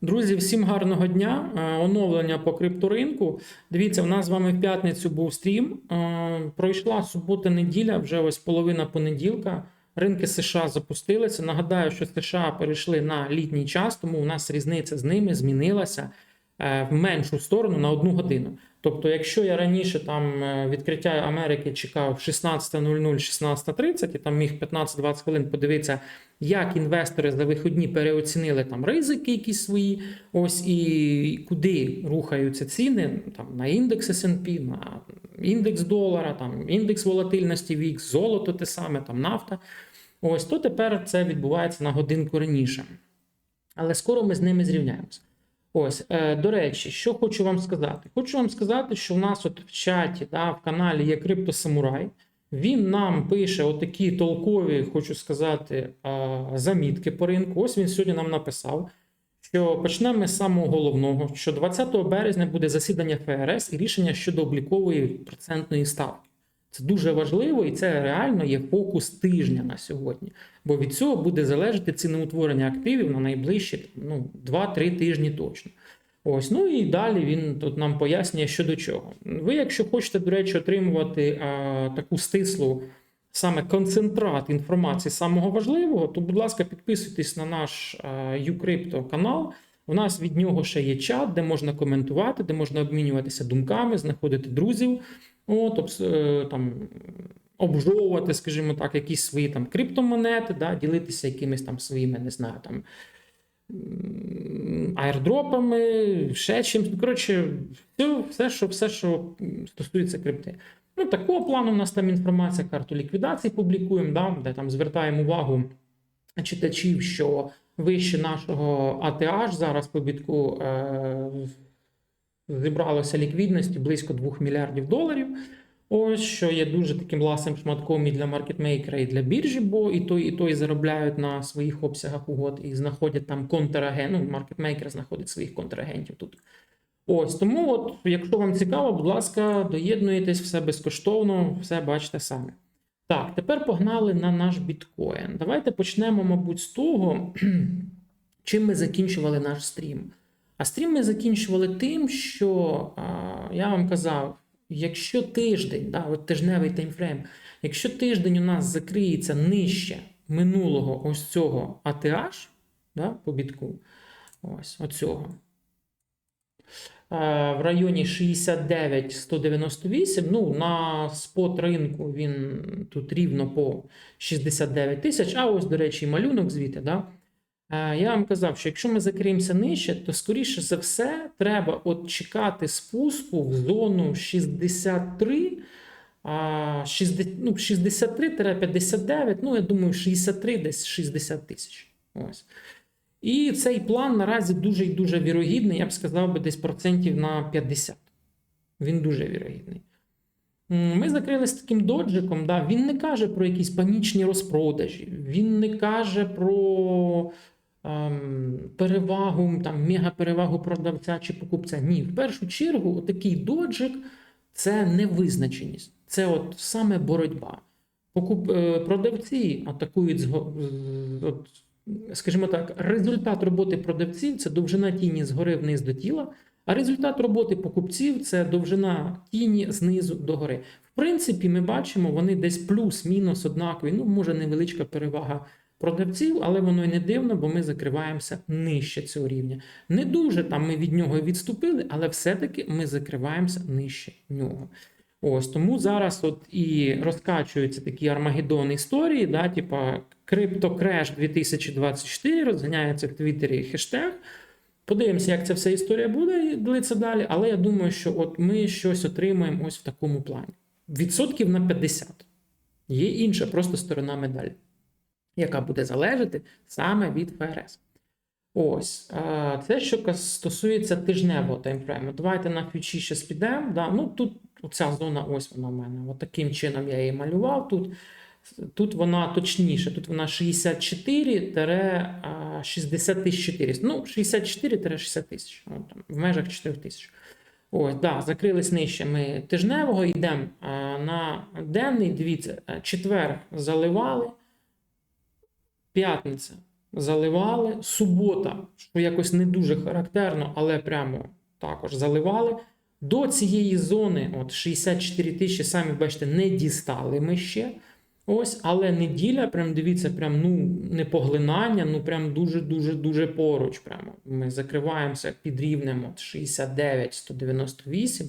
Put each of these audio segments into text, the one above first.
Друзі, всім гарного дня. Е, Оновлення по крипторинку. Дивіться, в нас з вами в п'ятницю був стрім. Е, Пройшла субота-неділя, вже ось половина понеділка. Ринки США запустилися. Нагадаю, що США перейшли на літній час, тому у нас різниця з ними змінилася е, в меншу сторону на одну годину. Тобто, якщо я раніше там е, відкриття Америки чекав 16.00, 16.30 і там міг 15-20 хвилин подивитися, як інвестори за вихідні переоцінили там ризики якісь свої, ось і куди рухаються ціни там на індекс S&P, на індекс долара, там індекс волатильності VIX, золото те саме, там нафта. Ось то тепер це відбувається на годинку раніше. Але скоро ми з ними зрівняємося. Ось, е, до речі, що хочу вам сказати? Хочу вам сказати, що в нас от в чаті, да, в каналі є Криптосамурай. Він нам пише отакі толкові, хочу сказати, е, замітки по ринку. Ось він сьогодні нам написав, що почнемо з самого головного: що 20 березня буде засідання ФРС і рішення щодо облікової процентної ставки. Це дуже важливо, і це реально є фокус тижня на сьогодні. Бо від цього буде залежати ціноутворення активів на найближчі ну, 2-3 тижні точно. Ось, ну і далі він тут нам пояснює, що до чого. Ви, якщо хочете, до речі, отримувати а, таку стислу саме концентрат інформації самого важливого, то, будь ласка, підписуйтесь на наш Ucrypto канал. У нас від нього ще є чат, де можна коментувати, де можна обмінюватися думками, знаходити друзів. От, е, там, обжовувати, скажімо так, якісь свої там криптомонети, да, ділитися якимись там своїми, не знаю, там м, ще чимось. Ну, Коротше, все, все, що, все, що стосується крипти. Ну, такого плану у нас там інформація, карту ліквідації публікуємо, да, де там звертаємо увагу читачів, що вище нашого ATH зараз по бітку е, зібралося ліквідності близько 2 мільярдів доларів. Ось що є дуже таким ласим шматком і для маркетмейкера, і для біржі, бо і той, і той заробляють на своїх обсягах угод і знаходять там контрагент. Ну, маркетмейкер знаходить своїх контрагентів тут. Ось тому, от, якщо вам цікаво, будь ласка, доєднуйтесь, все безкоштовно, все бачите самі. Так, тепер погнали на наш біткоін. Давайте почнемо, мабуть, з того, чим ми закінчували наш стрім. А стрім ми закінчували тим, що я вам казав, якщо тиждень, да, от тижневий таймфрейм, якщо тиждень у нас закриється нижче минулого ось цього ATH, да, по бітку, ось оцього, в районі 69-198, ну, на спот ринку він тут рівно по 69 тисяч, а ось, до речі, малюнок звідти, да, Я вам казав, що якщо ми закриємося нижче, то скоріше за все треба от чекати спуску в зону 63, а, 60, ну, 63-59, ну я думаю, 63 десь 60 тисяч. Ось. І цей план наразі дуже і дуже вірогідний, я б сказав би, десь процентів на 50. Він дуже вірогідний. Ми закрилися таким доджиком. Да, він не каже про якісь панічні розпродажі, він не каже про перевагу, там, мегаперевагу продавця чи покупця. Ні, в першу чергу, такий доджик це невизначеність. Це от саме боротьба. Покуп... е, Продавці атакують, от, скажімо так, результат роботи продавців це довжина тіні згори вниз до тіла. А результат роботи покупців це довжина тіні знизу до гори. В принципі, ми бачимо, вони десь плюс-мінус однакові. Ну, може, невеличка перевага продавців, але воно й не дивно, бо ми закриваємося нижче цього рівня. Не дуже там ми від нього відступили, але все-таки ми закриваємося нижче нього. Ось тому зараз от і розкачуються такі армагеддон історії, да, типа CryptoCrash 2024, розганяється в Твіттері хештег. Подивимося, як ця вся історія буде длиться далі, але я думаю, що от ми щось отримаємо ось в такому плані. Відсотків на 50. Є інша просто сторона медалі, яка буде залежати саме від ФРС. Ось, це що стосується тижневого таймфрейму. Давайте на фьючі ще підемо. Да? Ну, тут оця зона, ось вона в мене. От таким чином я її малював. Тут, тут вона точніше, тут вона 64-60 Ну, 64-60 тисяч. От В межах 4 тисяч. Ось, да, закрились нижче ми тижневого, йдемо на денний. Дивіться, е, четвер заливали, п'ятниця заливали. Субота, що якось не дуже характерно, але прямо також заливали. До цієї зони, от 64 тисячі, самі бачите, не дістали ми ще. Ось, але неділя, прям дивіться, прям ну не поглинання, ну прям дуже-дуже дуже поруч. Прямо ми закриваємося під рівнем от 69, 198.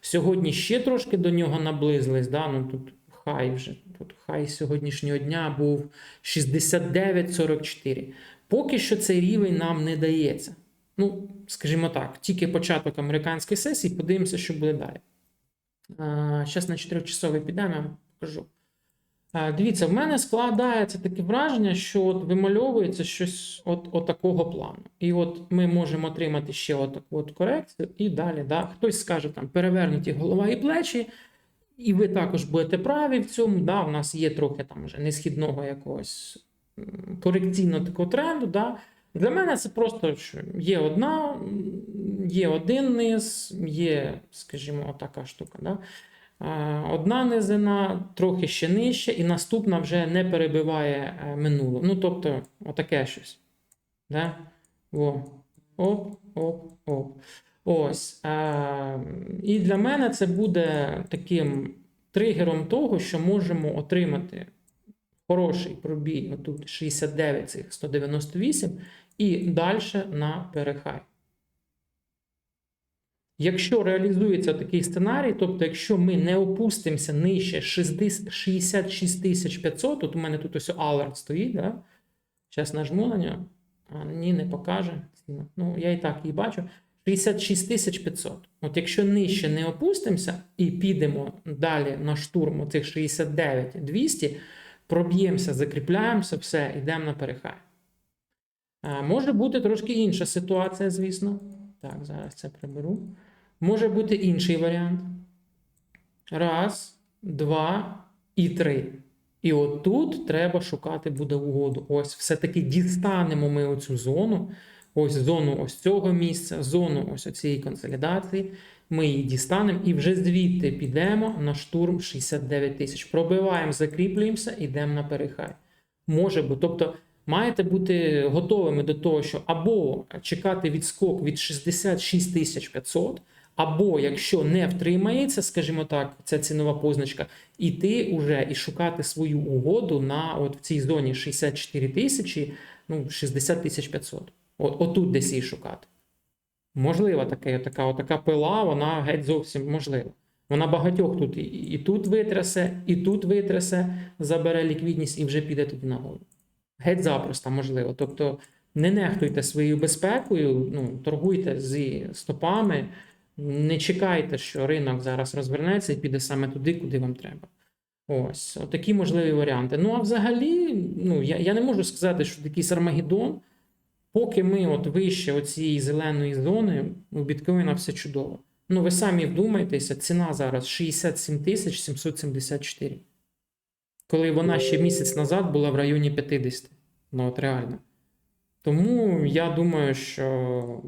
Сьогодні ще трошки до нього наблизились. Да? Ну тут хай вже тут хай сьогоднішнього дня був 69,44. Поки що цей рівень нам не дається. Ну, скажімо так, тільки початок американської сесії, подивимося, що буде далі. Зараз на 4-часовий підемо, я вам покажу. Дивіться, в мене складається таке враження, що от вимальовується щось от, от такого плану. І от ми можемо отримати ще от таку от корекцію, і далі. Да? Хтось скаже, там перевернуті голова і плечі, і ви також будете праві в цьому. Да? У нас є трохи там вже несхідного якогось корекційного такого тренду. Да? Для мене це просто що є одна, є один низ, є, скажімо, така штука. Да? Одна низина трохи ще нижче, і наступна вже не перебиває е, минулу. Ну, тобто, отаке щось. Да? О. Оп, оп, оп. Ось. І для мене це буде таким тригером того, що можемо отримати хороший пробій, отут 69 цих 198, і далі на перехай. Якщо реалізується такий сценарій, тобто, якщо ми не опустимося нижче 60 66 500, от у мене тут ось алерт стоїть, да? зараз нажму на нього, а ні, не покаже. Ну, я і так її бачу. 66 500. От якщо нижче не опустимося і підемо далі на штурм цих 69 200, проб'ємося, закріпляємося, все, йдемо на перехай. Може бути трошки інша ситуація, звісно. Так, зараз це приберу. Може бути інший варіант. Раз, два і три. І отут треба шукати буде угоду. Ось, все-таки дістанемо ми оцю зону. Ось зону ось цього місця, зону ось цієї консолідації. Ми її дістанемо і вже звідти підемо на штурм 69 тисяч. Пробиваємо, закріплюємося, йдемо на перехай. Може бути. Тобто маєте бути готовими до того, що або чекати відскок від 66 тисяч 500, або якщо не втримається, скажімо так, ця цінова позначка, іти уже і шукати свою угоду на от в цій зоні 64 тисячі, ну 60 тисяч 500. От, отут десь її шукати. Можлива таке, така, така пила, вона геть зовсім можлива. Вона багатьох тут і, і тут витрясе, і тут витрясе, забере ліквідність і вже піде тоді нагору. Геть запросто можливо. Тобто не нехтуйте своєю безпекою, ну, торгуйте зі стопами, не чекайте, що ринок зараз розвернеться і піде саме туди, куди вам треба. Ось, такі можливі варіанти. Ну, а взагалі, ну, я, я не можу сказати, що якийсь Армагеддон, поки ми от вище оцієї зеленої зони, у біткоїна все чудово. Ну, ви самі вдумайтеся, ціна зараз 67 тисяч 774. Коли вона ще місяць назад була в районі 50. Ну, от реально. Тому я думаю, що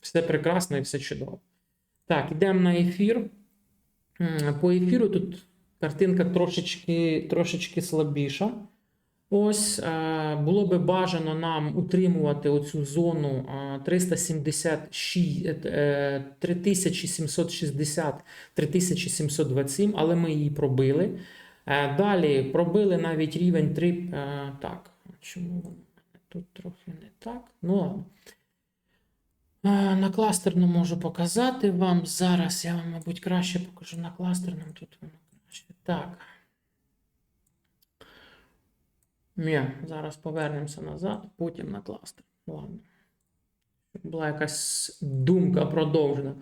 все прекрасно і все чудово. Так, йдемо на ефір. По ефіру тут картинка трошечки, трошечки слабіша. Ось е, було би бажано нам утримувати оцю зону е, 376, е, 3760, 3727, але ми її пробили. Е, Далі пробили навіть рівень 3. е, Так, чому тут трохи не так? Ну На кластерну можу показати вам. Зараз я вам, мабуть, краще покажу на кластерному. Тут воно краще. Так. Ні, зараз повернемося назад, потім на кластер. Ладно. Була якась думка продовжена.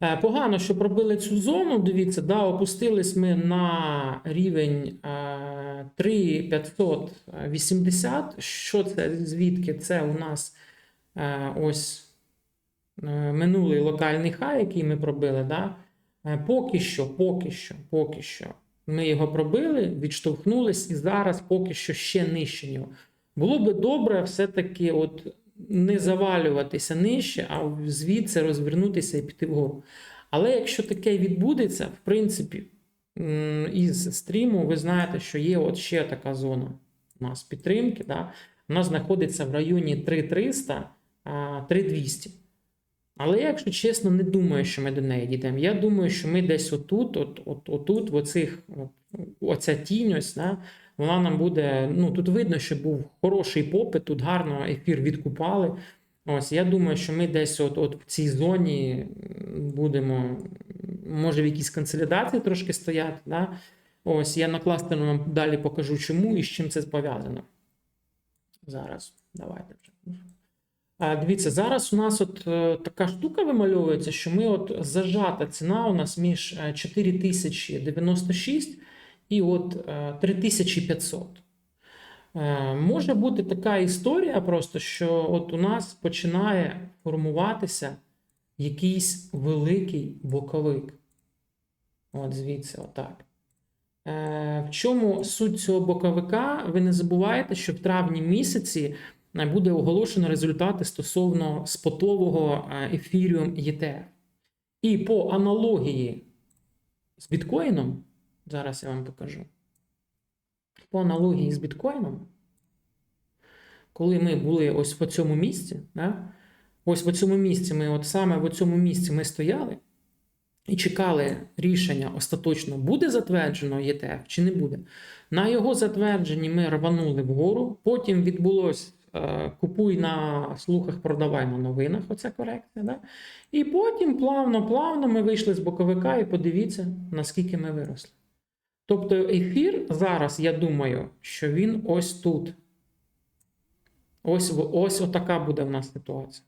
Е, Погано, що пробили цю зону. Дивіться, да, опустились ми на рівень е, 3580. Що це? Звідки? Це у нас е, ось е, минулий локальний хай, який ми пробили. Да? Е, Поки що, поки що, поки що. Ми його пробили, відштовхнулись, і зараз поки що ще нижче нього. Було би добре все-таки от не завалюватися нижче, а звідси розвернутися і піти вгору. Але якщо таке відбудеться, в принципі, із стріму ви знаєте, що є от ще така зона у нас підтримки. Да? нас знаходиться в районі 3300, а, 3200. Але я, якщо чесно, не думаю, що ми до неї дійдемо. Я думаю, що ми десь отут, от, от, отут, в оцих, оця тінь, ось, да, вона нам буде. Ну, тут видно, що був хороший попит, тут гарно ефір відкупали. Ось, я думаю, що ми десь от, от в цій зоні будемо, може, в якійсь консолідації трошки стояти. Да? Ось, я на кластері вам далі покажу, чому і з чим це пов'язано. Зараз, давайте вже. Дивіться, зараз у нас от е, така штука вимальовується, що ми от зажата ціна у нас між е, 4096 і от е, 3500. Е, Може бути така історія, просто що от у нас починає формуватися якийсь великий боковик. От звідси, отак. Е, В чому суть цього боковика? Ви не забувайте, що в травні місяці е, буде оголошено результати стосовно спотового е, ефіріум ETF. І по аналогії з біткоїном, зараз я вам покажу. По аналогії з біткоїном, коли ми були ось в цьому місці, да, ось в цьому місці ми, от саме в цьому місці ми стояли і чекали рішення остаточно, буде затверджено ЄТФ чи не буде. На його затвердженні ми рванули вгору, потім відбулось е, купуй на слухах, продавай на новинах. Оця корекція. Да? І потім плавно-плавно ми вийшли з боковика і подивіться, наскільки ми виросли. Тобто ефір зараз, я думаю, що він ось тут. Ось, ось отака буде в нас ситуація.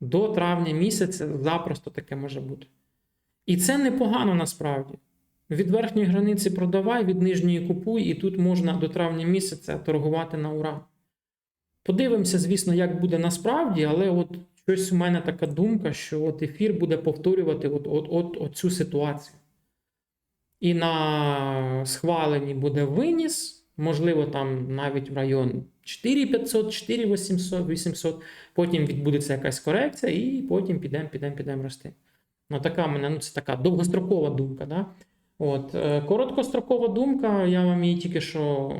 До травня місяця запросто таке може бути. І це непогано насправді. Від верхньої границі продавай, від нижньої купуй, і тут можна до травня місяця торгувати на ура. Подивимося, звісно, як буде насправді, але от щось у мене така думка, що от ефір буде повторювати от, от, от, от цю ситуацію. І на схваленні буде виніс, можливо, там навіть в район 4500, 4800, 800, потім відбудеться якась корекція, і потім підемо, підемо, підемо рости. Ну, така мене, ну, це така довгострокова думка. Да? От, е, Короткострокова думка, я вам її тільки що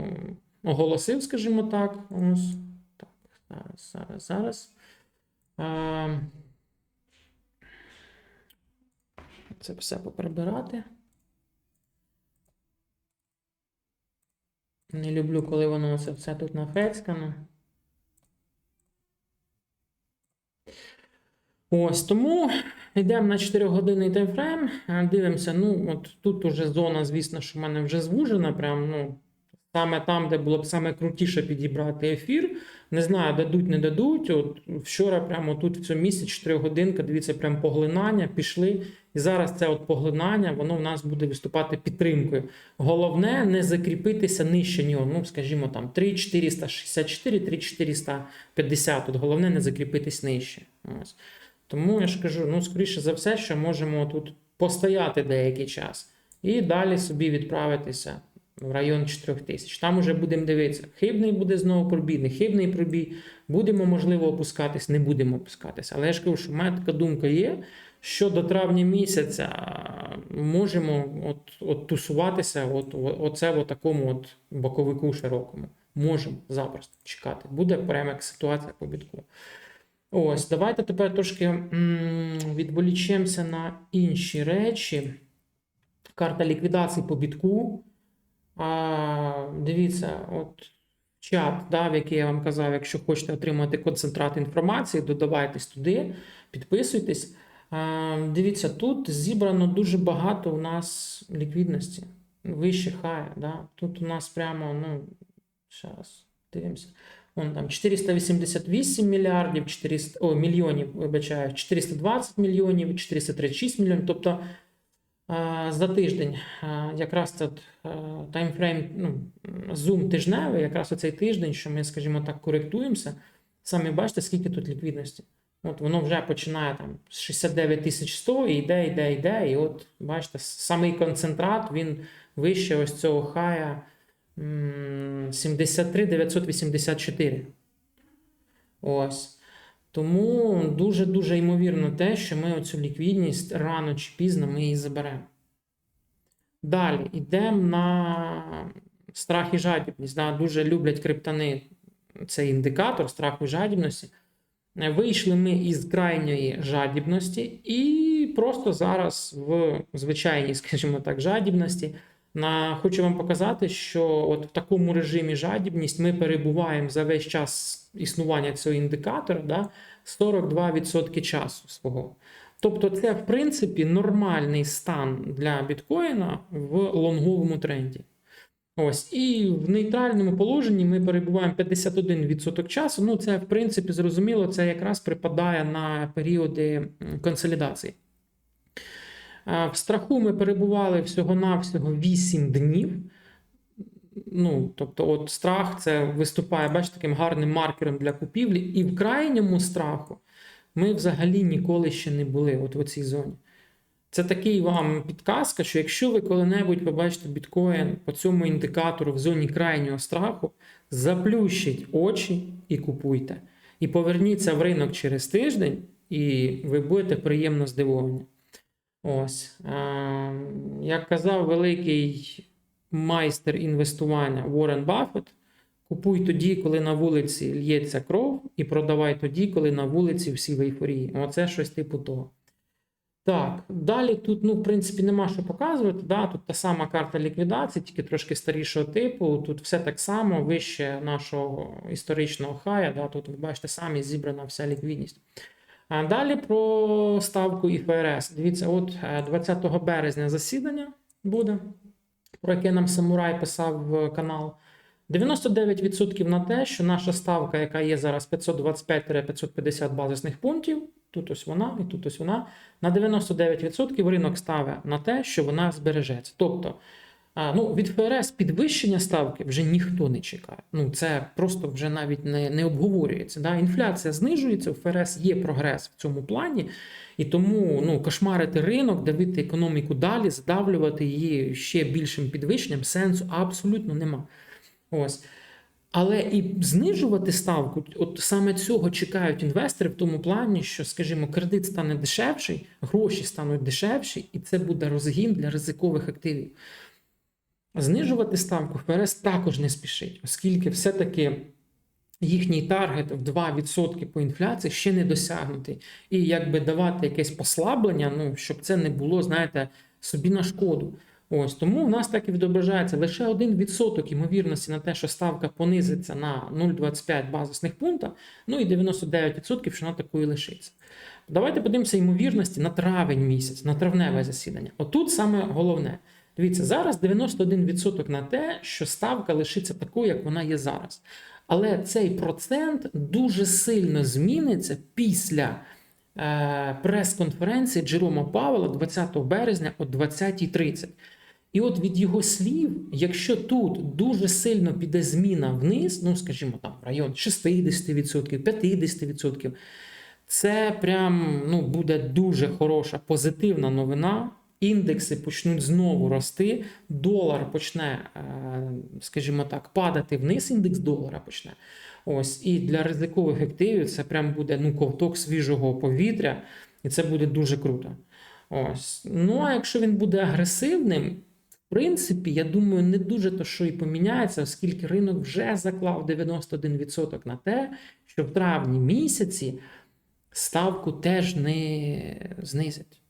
оголосив, скажімо так. Ось. Так, зараз, зараз, зараз. А, це все поприбирати. Не люблю, коли воно це все тут нафецькано. Ось тому йдемо на 4 годинний таймфрейм, е, дивимося. Ну, от тут уже зона, звісно, що в мене вже звужена. Прям, ну, саме там, де було б саме крутіше підібрати ефір. Не знаю, дадуть, не дадуть. От вчора, прямо тут в цьому місці 4 годинка, дивіться, прям поглинання пішли. І зараз це от поглинання, воно в нас буде виступати підтримкою. Головне не закріпитися нижче нього. Ну, скажімо, там 3464, 3450. От головне не закріпитись нижче. Ось. Тому я ж кажу, ну, скоріше за все, що можемо тут постояти деякий час і далі собі відправитися в район 4000. Там уже будемо дивитися, хибний буде знову пробій, не хибний пробій. Будемо, можливо, опускатись, не будемо опускатися. Але я ж кажу, що в мене така думка є, що до травня місяця можемо от, от тусуватися, от, оце в такому от боковику широкому. Можемо запросто чекати. Буде прямо як ситуація по бітку. Ось, давайте тепер трошки відволічемося на інші речі. Карта ліквідації по бітку. Дивіться, от чат, да, в який я вам казав, якщо хочете отримати концентрат інформації, додавайтесь туди, підписуйтесь. Дивіться, тут зібрано дуже багато у нас ліквідності. Вище хай. Да? Тут у нас прямо, ну, зараз, дивимося. Вон там 488 мільярдів, 400, о, мільйонів, вибачаю, 420 мільйонів, 436 мільйонів. Тобто за тиждень якраз це таймфрейм, ну, зум тижневий, якраз оцей тиждень, що ми, скажімо так, коректуємося. Самі бачите, скільки тут ліквідності. От воно вже починає там з 69 100 і йде, йде, йде. І от бачите, самий концентрат він вище ось цього хая. 73 984. Ось. Тому дуже-дуже ймовірно те, що ми оцю ліквідність рано чи пізно ми її заберемо. Далі йдемо на страх і жадібність. Да? Дуже люблять криптани цей індикатор страху і жадібності. Вийшли ми із крайньої жадібності, і просто зараз в звичайній, скажімо так, жадібності. На, хочу вам показати, що от в такому режимі жадібність ми перебуваємо за весь час існування цього індикатора да, 42% часу свого. Тобто, це, в принципі, нормальний стан для біткоїна в лонговому тренді. Ось, і в нейтральному положенні ми перебуваємо 51% часу. Ну, це, в принципі, зрозуміло, це якраз припадає на періоди консолідації. В страху ми перебували всього-навсього 8 днів. Ну, тобто, от страх це виступає, бачите, таким гарним маркером для купівлі. І в крайньому страху ми взагалі ніколи ще не були от в цій зоні. Це такий вам підказка, що якщо ви коли-небудь побачите біткоін по цьому індикатору в зоні крайнього страху, заплющіть очі і купуйте. І поверніться в ринок через тиждень, і ви будете приємно здивовані. Ось. Е, Як казав великий майстер інвестування Уоррен Баффет, купуй тоді, коли на вулиці л'ється кров, і продавай тоді, коли на вулиці всі в ейфорії. Оце щось типу того. Так, далі тут, ну, в принципі, нема що показувати. Да? Тут та сама карта ліквідації, тільки трошки старішого типу. Тут все так само, вище нашого історичного хая. Да? Тут ви бачите, самі зібрана вся ліквідність. А далі про ставку ІФРС. Дивіться, от е, 20 березня засідання буде, про яке нам Самурай писав канал. 99% на те, що наша ставка, яка є зараз 525-550 базисних пунктів, тут ось вона і тут ось вона, на 99% ринок ставить на те, що вона збережеться. Тобто, а, ну, від ФРС підвищення ставки вже ніхто не чекає. Ну, це просто вже навіть не, не обговорюється. Да? Інфляція знижується, у ФРС є прогрес в цьому плані, і тому ну, кошмарити ринок, давити економіку далі, здавлювати її ще більшим підвищенням сенсу абсолютно нема. Ось. Але і знижувати ставку, от саме цього чекають інвестори в тому плані, що, скажімо, кредит стане дешевший, гроші стануть дешевші, і це буде розгін для ризикових активів. Знижувати ставку ФРС також не спішить, оскільки все-таки їхній таргет в 2% по інфляції ще не досягнутий. І якби давати якесь послаблення, ну, щоб це не було, знаєте, собі на шкоду. Ось тому в нас так і відображається лише 1% ймовірності на те, що ставка понизиться на 0,25 базисних пункта, ну і 99%, що вона такою лишиться. Давайте подивимося ймовірності на травень місяць, на травневе засідання. Отут саме головне. Дивіться, зараз 91% на те, що ставка лишиться такою, як вона є зараз. Але цей процент дуже сильно зміниться після е, прес-конференції Джерома Павела 20 березня о 20.30. І от від його слів, якщо тут дуже сильно піде зміна вниз, ну скажімо там район 60%, 50%, це прям ну, буде дуже хороша позитивна новина. Індекси почнуть знову рости, долар почне, е, скажімо так, падати вниз. Індекс долара почне. Ось і для ризикових активів це прям буде ну, ковток свіжого повітря, і це буде дуже круто. Ось. Ну а якщо він буде агресивним, в принципі, я думаю, не дуже то, що і поміняється, оскільки ринок вже заклав 91% на те, що в травні місяці ставку теж не знизять.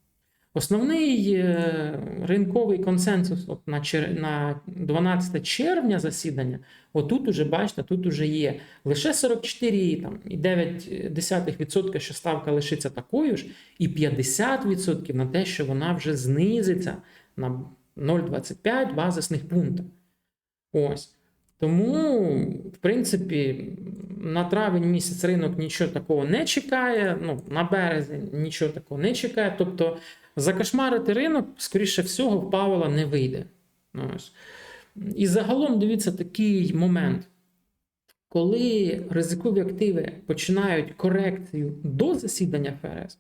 Основний е, ринковий консенсус от на, на 12 червня засідання, отут уже, бачите, тут уже є лише 44,9%, що ставка лишиться такою ж, і 50% на те, що вона вже знизиться на 0,25 базисних пунктів. Ось. Тому, в принципі, на травень місяць ринок нічого такого не чекає. Ну, на березень нічого такого не чекає. Тобто, закошмарити ринок, скоріше всього, в Павла не вийде. Ось. І загалом дивіться такий момент. Коли ризикові активи починають корекцію до засідання ФРС,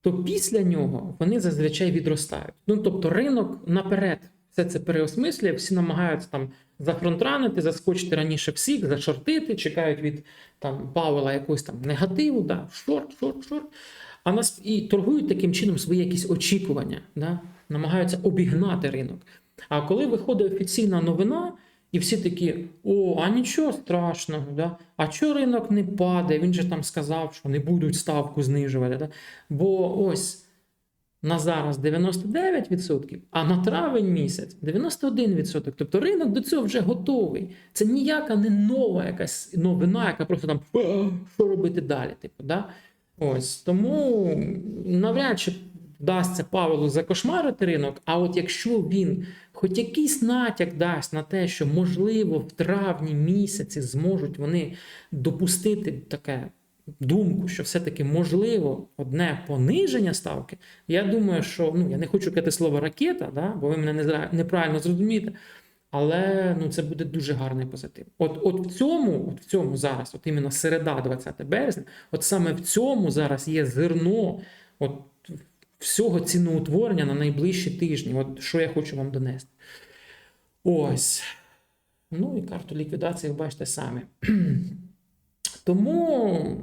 то після нього вони зазвичай відростають. Ну тобто ринок наперед все це переосмислює, всі намагаються там зафронтранити, заскочити раніше всіх, зашортити, чекають від там Павела якогось там негативу, да, шорт, шорт, шорт. А нас і торгують таким чином свої якісь очікування, да, намагаються обігнати ринок. А коли виходить офіційна новина, І всі такі: о, а нічого страшного, да? а чого ринок не падає? Він же там сказав, що не будуть ставку знижувати. Да? Бо ось на зараз 99%, а на травень місяць 91%. Тобто ринок до цього вже готовий. Це ніяка не нова якась новина, яка просто там що робити далі. Типу, да? Ось тому навряд чи вдасться Павлу закошмарити ринок. А от якщо він хоч якийсь натяк дасть на те, що можливо в травні місяці зможуть вони допустити таке думку, що все-таки можливо одне пониження ставки, я думаю, що ну я не хочу казати слово ракета, да, бо ви мене неправильно зрозумієте. Але ну це буде дуже гарний позитив. От, от в цьому, от в цьому зараз, от іменно середа, 20 березня, от саме в цьому зараз є зерно от всього ціноутворення на найближчі тижні. От що я хочу вам донести. Ось. Ну і карту ліквідації ви бачите самі. Тому,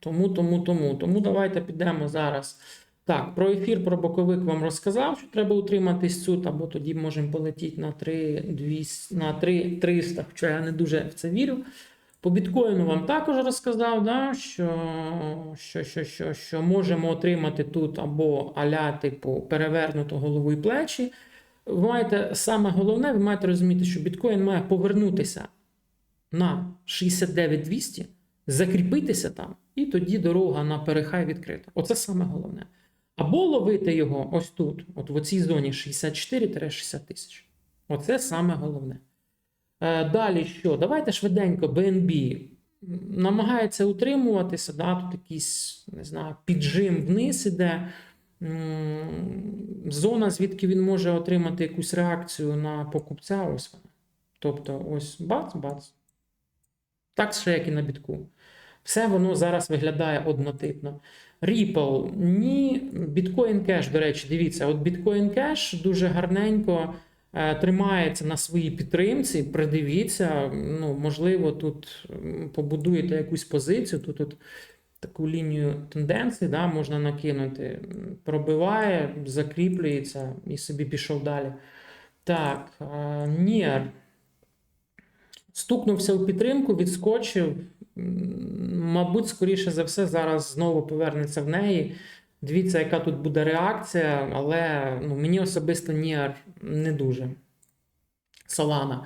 тому, тому, тому, тому давайте підемо зараз. Так, про ефір, про боковик вам розказав, що треба утриматись тут, або тоді можемо полетіти на 3, 200, на 3 300, хоча я не дуже в це вірю. По біткоїну вам також розказав, да, що, що, що, що, що можемо отримати тут або аля, типу, перевернуто голову і плечі. Ви маєте саме головне, ви маєте розуміти, що біткоін має повернутися на 69200, закріпитися там, і тоді дорога на перехай відкрита. Оце саме головне. Або ловити його ось тут, от в цій зоні 64-60 тисяч. Оце саме головне. Е, Далі що? Давайте швиденько BNB намагається утримуватися, да, тут якийсь, не знаю, піджим вниз іде. Зона, звідки він може отримати якусь реакцію на покупця, ось вона. Тобто, ось бац-бац. Так ще як і на бітку. Все воно зараз виглядає однотипно. Ripple, ні. Bitcoin Cash, до речі, дивіться, от Bitcoin Cash дуже гарненько е, тримається на своїй підтримці. Придивіться, ну, можливо, тут побудуєте якусь позицію. Тут, тут таку лінію тенденцій да, можна накинути. Пробиває, закріплюється і собі пішов далі. Так, е, NIR. Стукнувся в підтримку, відскочив. Мабуть, скоріше за все, зараз знову повернеться в неї. Дивіться, яка тут буде реакція, але ну, мені особисто Ніар не дуже. Solana.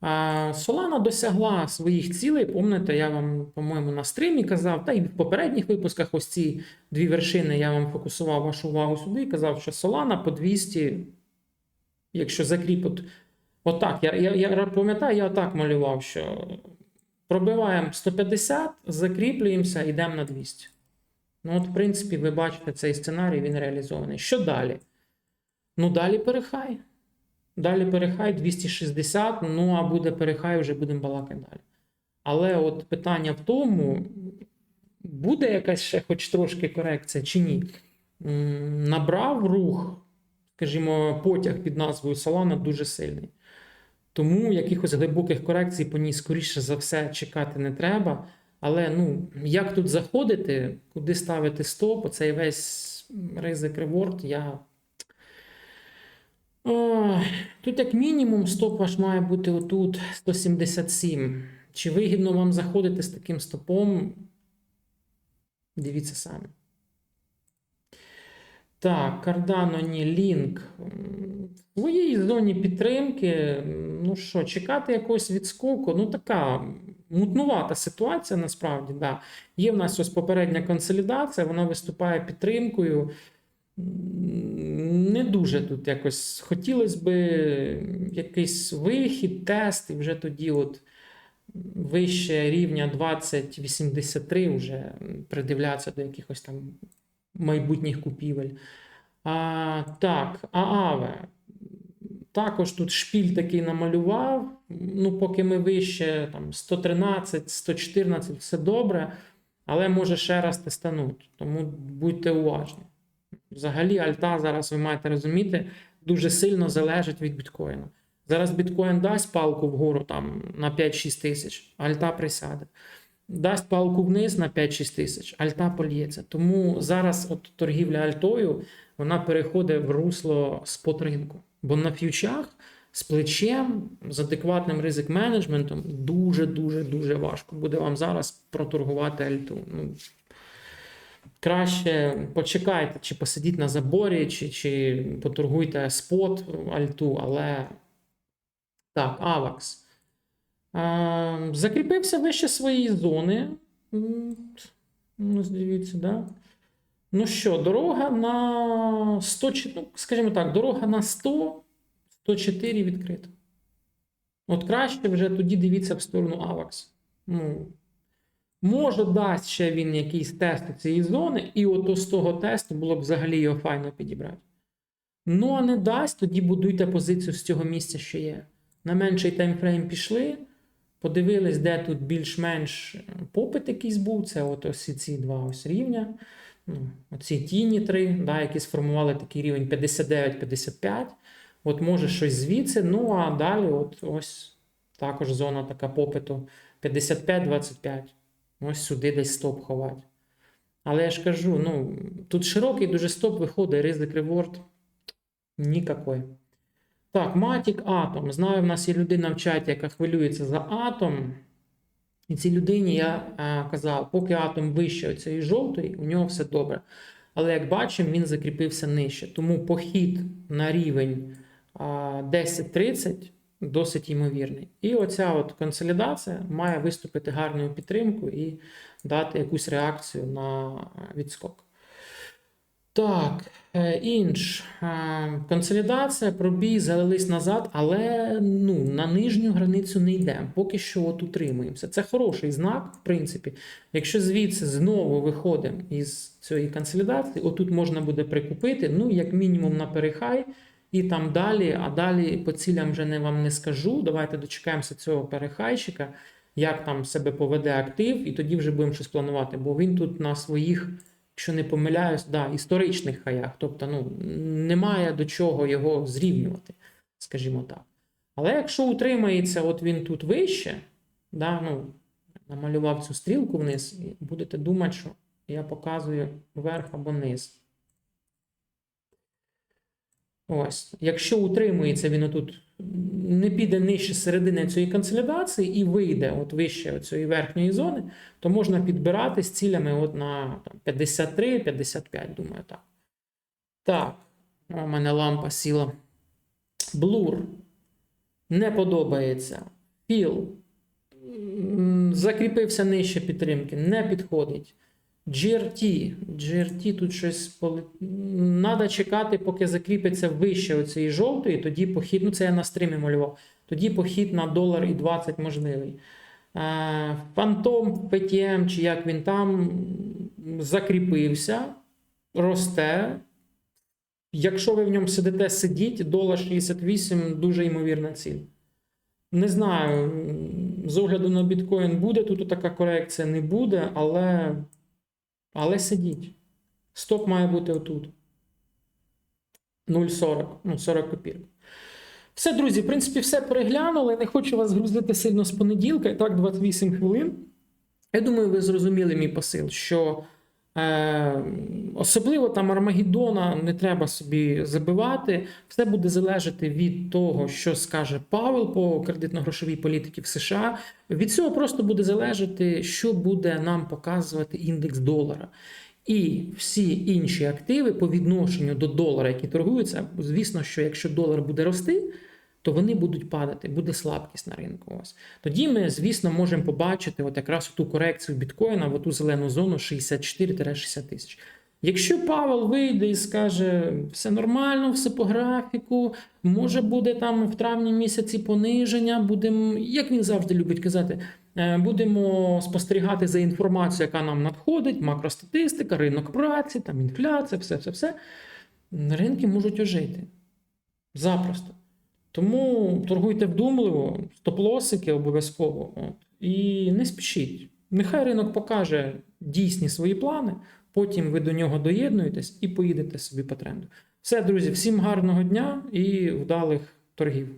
А, Solana досягла своїх цілей. Пам'ятаєте, я вам, по-моєму, на стрімі казав, та й в попередніх випусках ось ці дві вершини я вам фокусував вашу увагу сюди і казав, що Solana по 200, якщо закріпить. Отак, я, я, я пам'ятаю, я отак малював, що пробиваємо 150, закріплюємося, йдемо на 200. Ну, от, в принципі, ви бачите цей сценарій, він реалізований. Що далі? Ну, далі перехай. Далі перехай 260, ну а буде перехай, вже будемо балакати далі. Але от питання в тому, буде якась ще хоч трошки корекція чи ні. Набрав рух, скажімо, потяг під назвою Solana дуже сильний. Тому якихось глибоких корекцій по ній, скоріше за все, чекати не треба. Але ну, як тут заходити, куди ставити стоп, оцей весь ризик реворд, я. Ой, тут, як мінімум, стоп ваш має бути отут 177. Чи вигідно вам заходити з таким стопом? Дивіться самі. Так, Cardano, ні, Link. В своїй зоні підтримки, ну що, чекати якогось відскоку, ну така мутнувата ситуація насправді. Да. Є в нас ось попередня консолідація, вона виступає підтримкою. Не дуже тут якось хотілося би якийсь вихід, тест, і вже тоді от вище рівня 2083 вже придивлятися до якихось там майбутніх купівель. А, так, ААВе. Також тут шпіль такий намалював. Ну, поки ми вище там 113, 114, все добре, але може ще раз тестануть. Тому будьте уважні. Взагалі, альта зараз ви маєте розуміти, дуже сильно залежить від біткоїна. Зараз біткоін дасть палку вгору там на 5-6 тисяч, альта присяде. Дасть палку вниз на 5-6 тисяч, альта польється. Тому зараз от торгівля альтою вона переходить в русло спот ринку. Бо на ф'ючах з плечем, з адекватним ризик менеджментом дуже дуже дуже важко буде вам зараз проторгувати альту. Ну, краще почекайте, чи посидіть на заборі, чи, чи поторгуйте спот альту, але так, Авакс. Закріпився вище своєї зони. Дивіться, да? Ну що, дорога на 100, ну, скажімо так, дорога на 100, 104 відкрита. От краще вже тоді дивіться в сторону Авакс. Ну, може, дасть ще він якийсь тест цієї зони, і от з того тесту було б взагалі його файно підібрати. Ну, а не дасть, тоді будуйте позицію з цього місця, що є. На менший таймфрейм пішли, подивились, де тут більш-менш попит якийсь був. Це от ось ці два ось рівня. Ну, оці тіні три, да, які сформували такий рівень 59-55. От може щось звідси. Ну а далі, от ось також зона така попиту 55-25. Ось сюди десь стоп ховати. Але я ж кажу, ну, тут широкий дуже стоп виходить, ризик реворд нікакой. Так, Матік Атом. Знаю, в нас є людина в чаті, яка хвилюється за атом. І цій людині я е, казав, поки атом вище цієї жовтої, у нього все добре. Але як бачимо, він закріпився нижче. Тому похід на рівень а, 10-30 досить ймовірний. І оця от консолідація має виступити гарною підтримкою і дати якусь реакцію на відскок. Так, е, інш. Е, Консолідація, пробій, залились назад, але ну, на нижню границю не йдемо. Поки що от утримуємося. Це хороший знак, в принципі. Якщо звідси знову виходимо із цієї консолідації, отут можна буде прикупити, ну, як мінімум на перехай, і там далі, а далі по цілям вже не вам не скажу. Давайте дочекаємося цього перехайчика, як там себе поведе актив, і тоді вже будемо щось планувати, бо він тут на своїх якщо не помиляюсь, да, історичних хаях. Тобто ну, немає до чого його зрівнювати, скажімо так. Але якщо утримається, от він тут вище, да, ну, намалював цю стрілку вниз, і будете думати, що я показую вверх або низ. Ось, якщо утримується він отут, не піде нижче середини цієї консолідації і вийде от вище цієї верхньої зони, то можна підбирати з цілями от на 53-55, думаю, так. Так, у мене лампа сіла. Блур. Не подобається. Філ. Закріпився нижче підтримки, не підходить. GRT. GRT тут щось. Надо чекати, поки закріпиться вище оцієї жовтої, тоді похід, ну це я на стрімі малював, тоді похід на долар і 20 можливий. Е, Фантом PTM, чи як він там закріпився, росте. Якщо ви в ньому сидите, сидіть, долар 68 дуже ймовірна ціль. Не знаю, з огляду на біткоін буде тут така корекція, не буде, але. Але сидіть. Стоп має бути отут. 0,40, ну 40 копір. Все, друзі, в принципі, все переглянули. Не хочу вас грузити сильно з понеділка. І так, 28 хвилин. Я думаю, ви зрозуміли мій посил, що особливо там Армагеддона не треба собі забивати. Все буде залежати від того, що скаже Павел по кредитно-грошовій політиці в США. Від цього просто буде залежати, що буде нам показувати індекс долара. І всі інші активи по відношенню до долара, які торгуються, звісно, що якщо долар буде рости, то вони будуть падати, буде слабкість на ринку. Ось тоді ми, звісно, можемо побачити от якраз ту корекцію біткоїна в ту зелену зону 64-60 тисяч. Якщо Павел вийде і скаже, все нормально, все по графіку, може буде там в травні місяці пониження, будемо, як він завжди любить казати, е, будемо спостерігати за інформацією, яка нам надходить, макростатистика, ринок праці, там інфляція, все, все, все. Ринки можуть ожити. Запросто. Тому торгуйте вдумливо, стоп-лосики обов'язково. От, і не спішіть. Нехай ринок покаже дійсні свої плани, потім ви до нього доєднуєтесь і поїдете собі по тренду. Все, друзі, всім гарного дня і вдалих торгів.